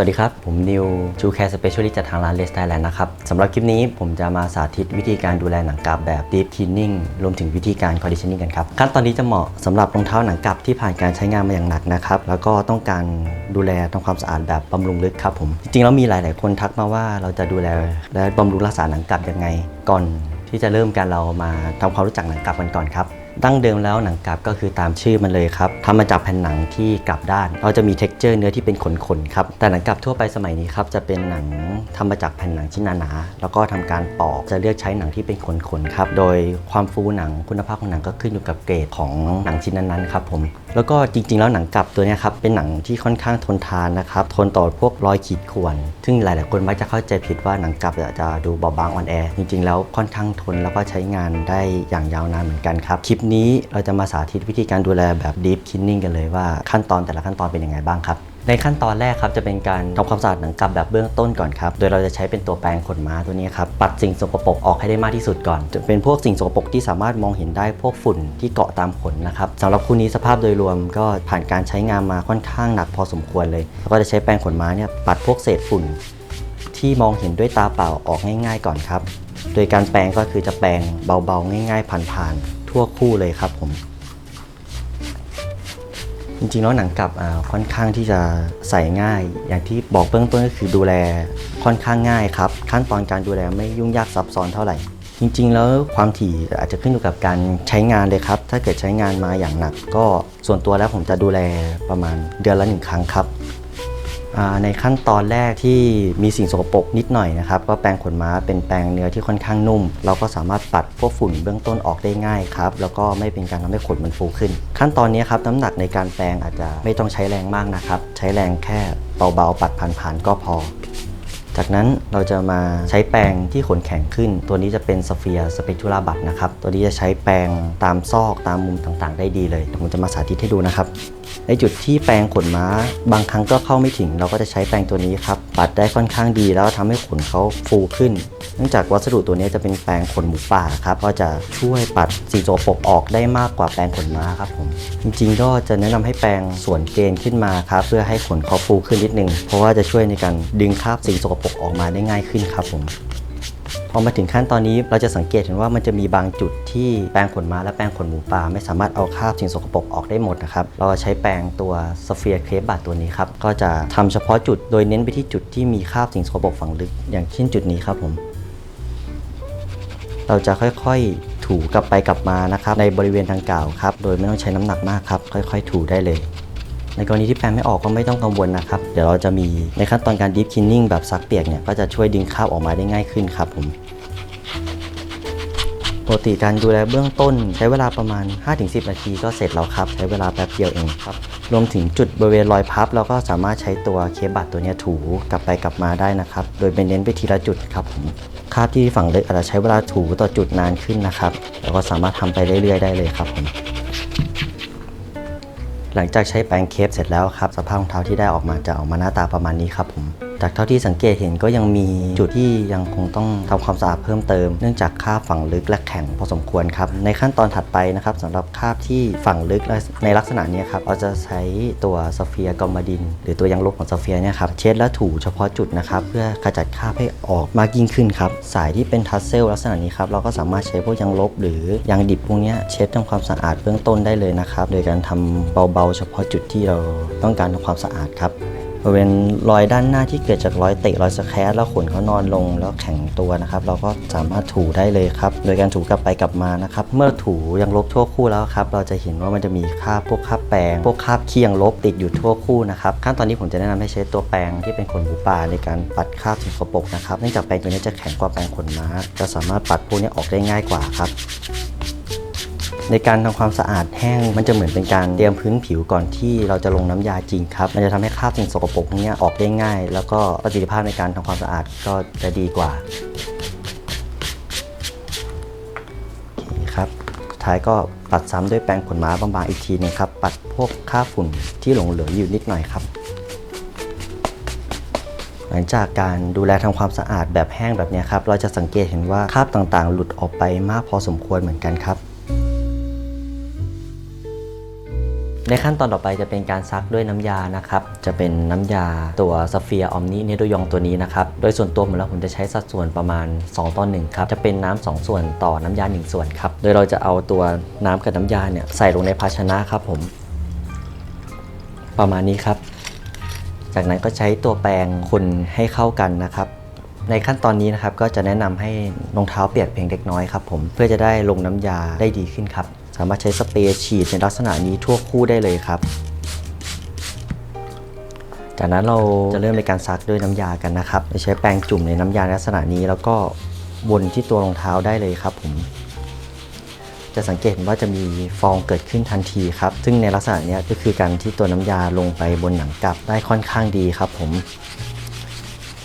สวัสดีครับ ผมนิวจูแคร์สเปเชียลิสต์จากทางร้านเลสไทยแลนด์นะครับสำหรับคลิปนี้ผมจะมาสาธิตวิธีการดูแลหนังกลับแบบ Deep Cleaning รวมถึงวิธีการ Conditioning กันครับ ขั้นตอนนี้จะเหมาะสำหรับรองเท้าหนังกลับที่ผ่านการใช้งานมาอย่างหนักนะครับ แล้วก็ต้องการดูแลทำความสะอาดแบบบำรุงลึกครับผมจริงๆแล้วมีหลาย ๆ คนทักมาว่าเราจะดูแลและบำรุงรักษาหนังกลับยังไง ก่อนที่จะเริ่มการเรามาทำความรู้จักหนังกลับกันก่อนครับ ดั้งเดิมแล้วหนังกลับก็คือตามชื่อมันเลยครับทำมาจากแผ่นหนังที่กลับด้าน เราจะมี t e x t อร์เนื้อที่เป็นขนๆครับ แต่หนังกลับทั่วไปสมัยนี้ครับจะเป็นหนังทำมาจากแผ่นหนังชิ้นหนาๆแล้วก็ทำการปอกจะเลือกใช้หนังที่เป็นขนๆครับ โดยความฟูหนังคุณภาพของหนังก็ขึ้นอยู่กับเกรดของหนังชิ้นนั้นๆครับผม แล้วก็จริงๆ แล้วหนังกลับตัวนี้ครับเป็นหนังที่ค่อนข้างทนทานนะครับ ทนต่อพวกรอยขีดข่วน ซึ่งหลายๆคนมักจะเข้าใจผิดว่าหนังกลับจะดูเบาบางอ่อนแอ จริงๆ แล้วค่อนข้างทนแล้วก็ใช้งานได้อย่างยาวนานเหมือนกันครับ คลิปนี้เราจะมาสาธิตวิธีการดูแลแบบ deep cleaning กันเลยว่าขั้นตอนแต่ละขั้นตอนเป็นยังไงบ้างครับ ในขั้นตอนแรกครับจะเป็นการทำความสะอาดหนังกลับแบบเบื้องต้นก่อนครับ โดยเราจะใช้เป็นตัวแปรงขนม้าตัวนี้ครับปัดสิ่งสกปรกออกให้ได้มากที่สุดก่อนจะเป็นพวกสิ่งสกปรกที่สามารถมองเห็นได้พวกฝุ่นที่เกาะตามขนนะครับสำหรับคู่นี้สภาพโดยรวมก็ผ่านการใช้งานมาค่อนข้างหนักพอสมควรเลยแล้วก็จะใช้แปรงขนม้าเนี่ยปัดพวกเศษฝุ่น ที่มองเห็นด้วยตาเปล่าออกง่าย ๆ ก่อนครับ โดยการแปรงก็คือจะแปรงเบาๆ ง่าย ๆผ่านๆ ทั่วคู่เลยครับผม จริงๆแล้วหนังกลับค่อนข้างที่จะใส่ง่าย อย่างที่บอกเบื้องต้นก็คือดูแลค่อนข้างง่ายครับ ขั้นตอนการดูแลไม่ยุ่งยากซับซ้อนเท่าไหร่ จริง ๆ แล้วความถี่อาจจะขึ้นอยู่กับการใช้งานเลยครับ ถ้าเกิดใช้งานมาอย่างหนัก ก็ส่วนตัวแล้วผมจะดูแลประมาณเดือนละหนึ่งครั้งครับ ในขั้นตอนแรกที่มีสิ่งสกปรกนิดหน่อยนะครับก็แปรงขนม้าเป็นแปรงเนื้อที่ค่อนข้างนุ่ม เราก็สามารถปัดพวกฝุ่นเบื้องต้นออกได้ง่ายครับแล้วก็ไม่เป็นการทำให้ขนมันฟูขึ้น ขั้นตอนนี้ครับน้ำหนักในการแปรงอาจจะไม่ต้องใช้แรงมากนะครับใช้แรงแค่เบาๆปัดผ่านๆก็พอจากนั้นเราจะมาใช้แปรงที่ขนแข็งขึ้น ตัวนี้จะเป็นสเฟียสเปก u ูลาบัตนะครับ ตัวนี้จะใช้แปรงตามซอกตามมุมต่างๆ ได้ดีเลยเดี๋ยวผมจะมาสาธิตให้ดูนะครับ ในจุดที่แปรงขนม้า บางครั้งก็เข้าไม่ถึง เราก็จะใช้แปรงตัวนี้ครับปัดได้ค่อนข้างดีแล้วทำให้ขนเขาฟูขึ้น เนื่องจากวัสดุตัวนี้จะเป็นแปรงขนหมูป่าครับก็จะช่วยปัดสิ่งสปรกออกได้มากกว่าแปรงขนม้าครับผมจริงๆก็จะแนะนำให้แปรงส่วนเกณฑ์ขึ้นมาครับเพื่อให้ขนเขาฟูขึ้นนิดนึงเพราะว่าจะช่วยในการดึงคราบสิ่งสกปรกออกมาได้ง่ายขึ้นครับผม พอมาถึงขั้นตอนนี้เราจะสังเกตเห็นว่ามันจะมีบางจุดที่แปรงขนม้าและแปรงขนหมูป่าไม่สามารถเอาคราบสิ่งสกปรกออกได้หมดนะครับ เราใช้แปรงตัวสเฟียร์เคปบัตตัวนี้ครับ ก็จะทำเฉพาะจุดโดยเน้นไปที่จุดที่มีคราบสิ่งสกปรกฝังลึก อย่างเช่นจุดนี้ครับผม เราจะค่อยๆถูกลับไปกลับมานะครับในบริเวณดังกล่าวครับ โดยไม่ต้องใช้น้ำหนักมากครับ ค่อย ๆ ถูได้เลย ในกรณีที่แปรงไม่ออกก็ไม่ต้องกังวลนะครับ เดี๋ยวเราจะมีในขั้นตอนการ deep cleaning แบบซักเปียกเนี่ยก็จะช่วยดึงคราบออกมาได้ง่ายขึ้นครับผมปกติการดูแลเบื้องต้นใช้เวลาประมาณ 5-10 นาทีก็เสร็จแล้วครับ ใช้เวลาแป๊บเดียวเองครับ รวมถึงจุดบริเวณรอยพับเราก็สามารถใช้ตัวเคบัตตัวนี้ถูกลับไปกลับมาได้นะครับ โดยเป็นเน้นไปทีละจุดครับผมคราบที่ฝั่งลึกอาจจะใช้เวลาถูต่อจุดนานขึ้นนะครับ แล้วก็สามารถทำไปเรื่อยๆได้เลยครับผม หลังจากใช้แปรงเคปเสร็จแล้วครับสภาพรองเท้าที่ได้ออกมาจะออกมาหน้าตาประมาณนี้ครับผม จากเท่าที่สังเกตเห็นก็ยังมีจุดที่ยังคงต้องทำความสะอาดเพิ่มเติม เนื่องจากคราบฝังลึกและแข็งพอสมควรครับในขั้นตอนถัดไปนะครับสำหรับคราบที่ฝังลึกและในลักษณะนี้ครับเราจะใช้ตัวสเฟียกอมาดิน หรือตัวยางลบของสเฟียเนี่ยครับเช็ดและถูเฉพาะจุดนะครับเพื่อขจัดคราบให้ออกมากยิ่งขึ้นครับสายที่เป็นทัสเซลลักษณะนี้ครับเราก็สามารถใช้พวกยางลบหรือยางดิบพวกนี้เช็ดทำความสะอาดเบื้องต้นได้เลยนะครับโดยการทำเบาๆ เฉพาะจุดที่เราต้องการทำความสะอาดครับ บริเวณรอยด้านหน้าที่เกิดจากรอยเตะรอยสแครแล้วขนเขานอนลงแล้วแข็งตัวนะครับ เราก็สามารถถูได้เลยครับ โดยการถูกลับไปกลับมานะครับ เมื่อถูยังลบทั่วคู่แล้วครับ เราจะเห็นว่ามันจะมีคราบพวกคราบแปรงพวกคราบเคียงลบติดอยู่ทั่วคู่นะครับขั้นตอนนี้ผมจะแนะนำให้ใช้ตัวแปรงที่เป็นขนหมูป่าในการปัดคราบสิ่งสกปรกนะครับเนื่องจากแปรงตัวนี้จะแข็งกว่าแปรงขนม้าจะสามารถปัดพวกนี้ออกได้ง่ายกว่าครับ ในการทำความสะอาดแห้ง มันจะเหมือนเป็นการเตรียมพื้นผิวก่อนที่เราจะลงน้ำยาจริงครับ มันจะทำให้คราบสิ่งสกปรกพวกนี้ออกได้ง่าย แล้วก็ประสิทธิภาพในการทำความสะอาดก็จะดีกว่าโอเคครับท้ายก็ปัดซ้ำด้วยแปรงขนม้าบางๆอีกทีหนึงครับ ปัดพวกคราบฝุ่นที่หลงเหลืออยู่นิดหน่อยครับ หลังจากการดูแลทำความสะอาดแบบแห้งแบบนี้ครับ เราจะสังเกตเห็นว่าคราบต่างๆ หลุดออกไปมากพอสมควรเหมือนกันครับ ในขั้นตอนต่อไปจะเป็นการซักด้วยน้ำยานะครับ จะเป็นน้ำยาตัวสเฟียออมนิเนโดยองตัวนี้นะครับ โดยส่วนตัวผมแล้วผมจะใช้สัดส่วนประมาณ 2 ต่อ1ครับ จะเป็นน้ำ2ส่วนต่อน้ำยา 1 ส่วนครับ โดยเราจะเอาตัวน้ำกับน้ำยาเนี่ยใส่ลงในภาชนะครับผม ประมาณนี้ครับ จากนั้นก็ใช้ตัวแปรงคนให้เข้ากันนะครับในขั้นตอนนี้นะครับก็จะแนะนำให้รองเท้าเปียกเพียงเล็กน้อยครับผมเพื่อจะได้ลงน้ำยาได้ดีขึ้นครับ สามารถใช้สเปรย์ฉีดในลักษณะนี้ทั่วคู่ได้เลยครับ จากนั้นเราจะเริ่มในการซักด้วยน้ำยากันนะครับใช้แปรงจุ่มในน้ำยาในลักษณะนี้ แล้วก็วนที่ตัวรองเท้าได้เลยครับผมจะสังเกตว่าจะมีฟองเกิดขึ้นทันทีครับ ซึ่งในลักษณะนี้ก็คือการที่ตัวน้ำยาลงไปบนหนังกลับได้ค่อนข้างดีครับผม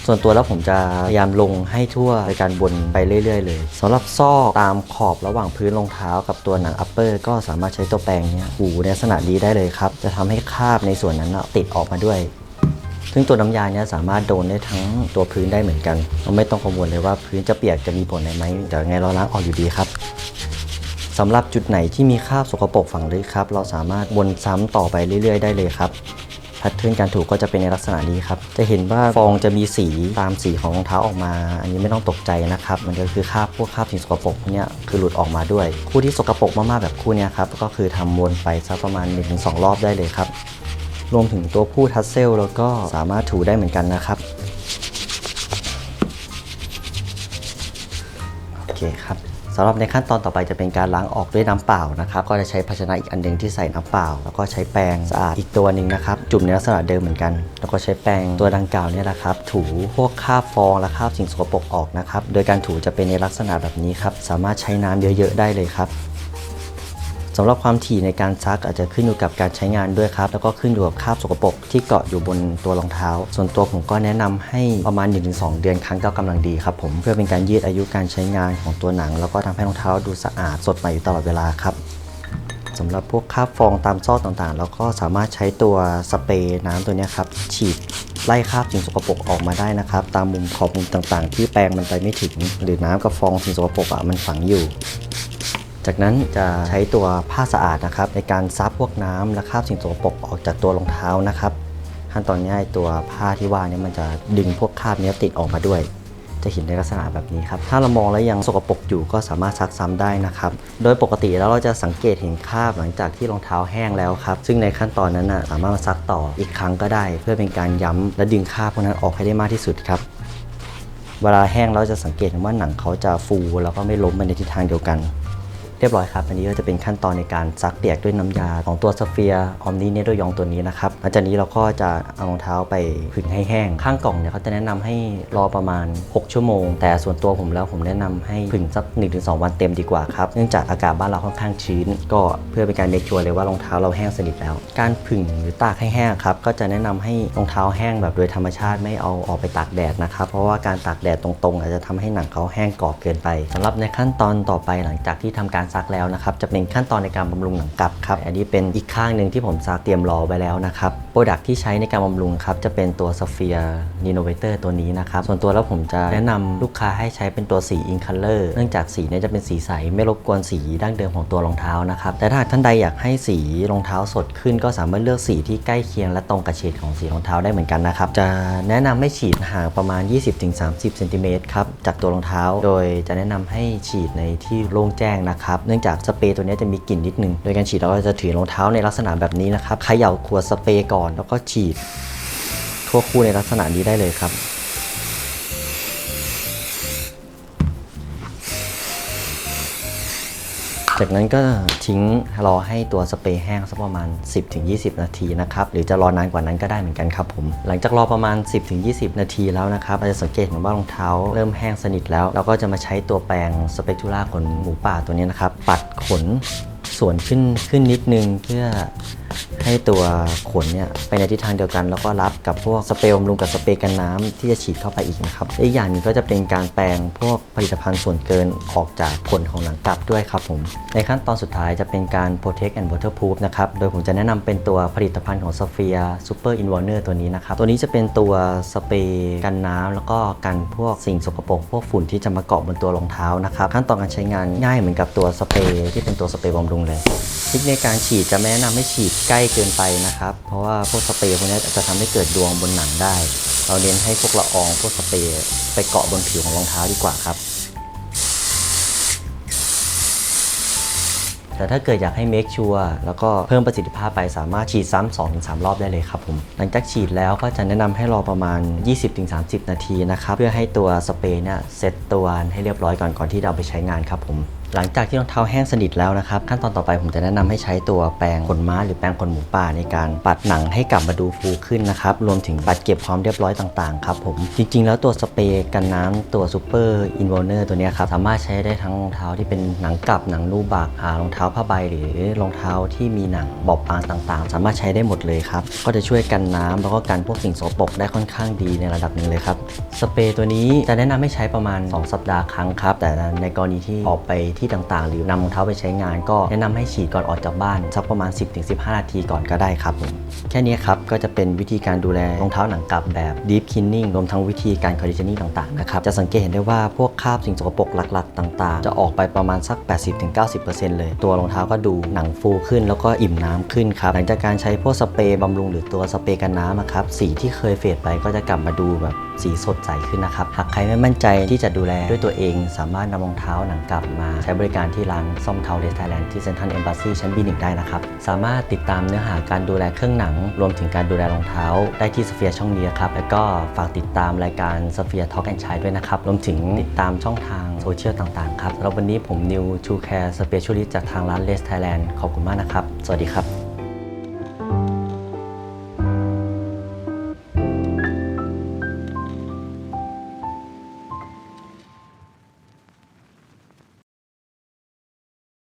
ส่วนตัวแล้วผมจะพยายามลงให้ทั่วในการวนไปเรื่อย ๆ เลยสำหรับซอกตามขอบระหว่างพื้นรองเท้ากับตัวหนังอัปเปอร์ก็สามารถใช้ตัวแปรงเนี้ยถูในลักษณะดีได้เลยครับ จะทำให้คราบในส่วนนั้นติดออกมาด้วยซึ่งตัวน้ำยาเนี้ยสามารถโดนได้ทั้งตัวพื้นได้เหมือนกันเราไม่ต้องกังวลเลยว่าพื้นจะเปียกจะมีผลอะไรไหมเดี๋ยวไงเราล้างออกอยู่ดีครับสำหรับจุดไหนที่มีคราบสกปรกฝังลึกครับ เราสามารถวนซ้ำต่อไปเรื่อย ๆ ได้เลยครับ พทเทิร์นการถูก็จะเป็นในลักษณะนี้ครับ จะเห็นว่าฟองจะมีสีตามสีของรองเท้าออกมา อันนี้ไม่ต้องตกใจนะครับ มันก็คือคราบพวกคราบสิ่งสกปรกเนี้ยคือหลุดออกมาด้วย คู่ที่สกปรกมากๆแบบคู่นี้ครับ ก็คือทำวนไปสักประมาณ 1-2 รอบได้เลยครับ รวมถึงตัวผู้ทัสเซลแล้วก็สามารถถูได้เหมือนกันนะครับ โอเคครับ สำหรับในขั้นตอนต่อไปจะเป็นการล้างออกด้วยน้ำเปล่านะครับ ก็จะใช้ภาชนะอีกอันหนึงที่ใส่น้ำเปล่า แล้วก็ใช้แปรงสะอาดอีกตัวหนึ่งนะครับ จุ่มในลักษณะเดิมเหมือนกัน แล้วก็ใช้แปรงตัวดังกล่าวเนี่ยนะครับถูพวกคราบฟองและคราบสิ่งสกปรกออกนะครับ โดยการถูจะเป็นในลักษณะแบบนี้ครับ สามารถใช้น้ำเยอะ ๆ ได้เลยครับ สำหรับความถี่ในการซักอาจจะขึ้นอยู่กับการใช้งานด้วยครับ แล้วก็ขึ้นอยู่กับคราบสกปรกที่เกาะอยู่บนตัวรองเท้า ส่วนตัวผมก็แนะนำให้ประมาณ 1-2 เดือนครั้งก็กำลังดีครับผมเพื่อเป็นการยืดอายุการใช้งานของตัวหนัง แล้วก็ทำให้รองเท้าดูสะอาดสดใหม่อยู่ตลอดเวลาครับสำหรับพวกคราบฟองตามซอกต่างๆ เราก็สามารถใช้ตัวสเปรย์น้ำตัวนี้ครับฉีดไล่คราบสิ่งสกปรกออกมาได้นะครับ ตามมุมขอบมุมต่างๆ ที่แปรงมันไปไม่ถึง หรือน้ำกับฟองสิ่งสกปรกอะมันฝังอยู่ จากนั้นจะใช้ตัวผ้าสะอาดนะครับในการซับพวกน้ำและคราบสิ่งสกปรกออกจากตัวรองเท้านะครับขั้นตอนนี้ตัวผ้าที่ว่านี้มันจะดึงพวกคราบเนี้ยติดออกมาด้วย จะเห็นในลักษณะแบบนี้ครับถ้าเรามองแล้วยังสกปรกอยู่ก็สามารถซักซ้ำได้นะครับโดยปกติแล้วเราจะสังเกตเห็นคราบหลังจากที่รองเท้าแห้งแล้วครับซึ่งในขั้นตอนนั้นนะสามารถมาซักต่ออีกครั้งก็ได้ เพื่อเป็นการย้ำและดึงคราบพวกนั้นออกให้ได้มากที่สุดครับเวลาแห้งเราจะสังเกตเห็นว่าหนังเขาจะฟูแล้วก็ไม่ล้มไปในทิศทางเดียวกัน รียบร้อยครับ อันนี้ก็จะเป็นขั้นตอนในการซักเปียกด้วยน้ำยาของตัวสเฟียออมนิเนโดยองตัวนี้นะครับหลังจากนี้เราก็จะเอารองเท้าไปผึ่งให้แห้ง ข้างกล่องเนี่ยเขาจะแนะนำให้รอประมาณ 6 ชั่วโมง แต่ส่วนตัวผมแล้วผมแนะนำให้ผึ่งสัก 1-2 วันเต็มดีกว่าครับ เนื่องจากอากาศบ้านเราค่อนข้างชื้น ก็เพื่อเป็นการเมคชัวร์เลยว่ารองเท้าเราแห้งสนิทแล้ว การผึ่งหรือตากให้แห้งครับ ก็จะแนะนำให้รองเท้าแห้งแบบโดยธรรมชาติไม่เอาออกไปตากแดดนะครับ เพราะว่าการตากแดดตรงๆ อาจจะทำให้หนังเขาแห้งกรอบเกินไปสำหรับในขั้นตอนต่อไปหลังจากที่ทำการซักแล้วนะครับจะเป็นขั้นตอนในการบำรุงหนังกลับครับอันนี้เป็นอีกข้างหนึ่งที่ผมซักเตรียมรอไว้แล้วนะครับโปรดักที่ใช้ในการบำรุงครับจะเป็นตัว Sapphire Renovator ตัวนี้นะครับส่วนตัวแล้วผมจะแนะนำลูกค้าให้ใช้เป็นตัวสี In Color เนื่องจากสีนี้จะเป็นสีใสไม่รบกวนสีดั้งเดิมของตัวรองเท้านะครับแต่ถ้าท่านใดอยากให้สีรองเท้าสดขึ้น ก็สามารถเลือกสีที่ใกล้เคียงและตรงกับเฉดของสีรองเท้าได้เหมือนกันนะครับจะแนะนำให้ฉีดห่างประมาณ 20-30เซนติเมตรครับจากตัวรองเท้า โดยจะแนะนำให้ฉีดในที่โล่งแจ้งนะครับเนื่องจากสเปรย์ตัวนี้จะมีกลิ่นนิดนึง โดยการฉีดเราก็จะถือรองเท้าในลักษณะแบบนี้นะครับเขย่าขวดสเปรย์ก่อนแล้วก็ฉีดทั่วคู่ในลักษณะนี้ได้เลยครับ จากนั้นก็ทิ้งรอให้ตัวสเปรย์แห้งสักประมาณ 10-20 นาทีนะครับ หรือจะรอนานกว่านั้นก็ได้เหมือนกันครับผม หลังจากรอประมาณ 10-20 นาทีแล้วนะครับเราจะสังเกตเห็นว่ารองเท้าเริ่มแห้งสนิทแล้ว เราก็จะมาใช้ตัวแปรงสเปกทูล่าขนหมูป่าตัวนี้นะครับ ปัดขนส่วนขึ้นขึ้นนิดนึงเพื่อ ให้ตัวขนเนี่ยไปในทิศทางเดียวกัน แล้วก็รับกับพวกสเปรย์บำรุงกับสเปรย์กันน้ำที่จะฉีดเข้าไปอีกนะครับอีกอย่างหนึงก็จะเป็นการแปรงพวกผลิตภัณฑ์ส่วนเกินออกจากขนของหนังกลับด้วยครับผมในขั้นตอนสุดท้ายจะเป็นการ protect and waterproof นะครับโดยผมจะแนะนำเป็นตัวผลิตภัณฑ์ของ Sapphire Super Inwarner ตัวนี้นะครับตัวนี้จะเป็นตัวสเปรย์กันน้ำแล้วก็กันพวกสิ่งสกปรกพวกฝุ่นที่จะมาเกาะบนตัวรองเท้านะครับขั้นตอนการใช้งานง่ายเหมือนกับตัวสเปรย์ที่เป็นตัวสเปรย์บำรุงเลยเทคนิคในการฉีดจะแนะนำให้ฉีดใกล้เกินไปนะครับ เพราะว่าพวกสเปรย์พวกนี้จะทำให้เกิดดวงบนหนังได้ เราเน้นให้พวกละอองพวกสเปรย์ไปเกาะบนผิวของรองเท้าดีกว่าครับ แต่ถ้าเกิดอยากให้ make sure แล้วก็เพิ่มประสิทธิภาพไปสามารถฉีดซ้ำ2-3รอบได้เลยครับผม หลังจากฉีดแล้วก็จะแนะนำให้รอประมาณ 20-30 นาทีนะครับ เพื่อให้ตัวสเปรย์เนี่ยเซตตัวให้เรียบร้อยก่อนก่อนที่เอาไปใช้งานครับผม หลังจากที่รองเท้าแห้งสนิทแล้วนะครับ ขั้นตอนต่อไปผมจะแนะนำให้ใช้ตัวแปรงขนม้าหรือแปรงขนหมูป่าในการปัดหนังให้กลับมาดูฟูขึ้นนะครับรวมถึงปัดเก็บความเรียบร้อยต่างๆครับผมจริง ๆ แล้วตัวสเปรย์กันน้ำตัวซูเปอร์อินวอลเนอร์ตัวนี้ครับสามารถใช้ได้ทั้งรองเท้าที่เป็นหนังกลับหนังนูบากรองเท้าผ้าใบ หรือรองเท้าที่มีหนังบอบบางต่างๆ สามารถใช้ได้หมดเลยครับก็จะช่วยกันน้ำแล้วก็กันพวกสิ่งโสโปรกได้ค่อนข้างดีในระดับหนึ่งเลยครับสเปรย์ตัวนี้จะแนะนำให้ใช้ประมาณ 2 สัปดาห์ครั้งครับแต่ในกรณีที่ออกไปที่ต่างๆ หรือนำรองเท้าไปใช้งาน ก็แนะนำให้ฉีดก่อนออกจากบ้าน สักประมาณ 10-15 นาทีก่อนก็ได้ครับผมแค่นี้ครับก็จะเป็นวิธีการดูแลรองเท้าหนังกลับแบบ deep cleaning รวมทั้งวิธีการ conditioning ต่างๆนะครับจะสังเกตเห็นได้ว่าพวกคราบสิ่งสกปรกหลักๆ ต่างๆ จะออกไปประมาณสัก 80-90%เลย ตัวรองเท้าก็ดูหนังฟูขึ้น แล้วก็อิ่มน้ำขึ้นครับหลังจากการใช้พวกสเปรย์บำรุงหรือตัวสเปรย์กันน้ำอะครับสีที่เคยเฟดไปก็จะกลับมาดูแบบสีสดใสขึ้นนะครับหากใครไม่มั่นใจที่จะดูแลด้วยตัวเอง สามารถนำรองเท้าหนังกลับมาใช้บริการที่ร้านซ่อมเท้าเลสไทยแลนด์ที่เซ็นทรัลเอมบ s ซีชั้น B1 ได้นะครับ สามารถติดตามเนื้อหาการดูแลเครื่องหนัง รวมถึงการดูแลรองเท้า ได้ที่สเฟียช่องนี้ครับ แล้วก็ฝากติดตามรายการสเฟียท็อกแอนช i ด้วยนะครับ รวมถึงติดตามช่องทางโซเชียลต่างๆครับสำหรับวันนี้ผมนิวชูแคร์สเปเชียลิสต์จากทางร้านเลสไทยแลนด์ขอบคุณมากนะครับ สวัสดีครับ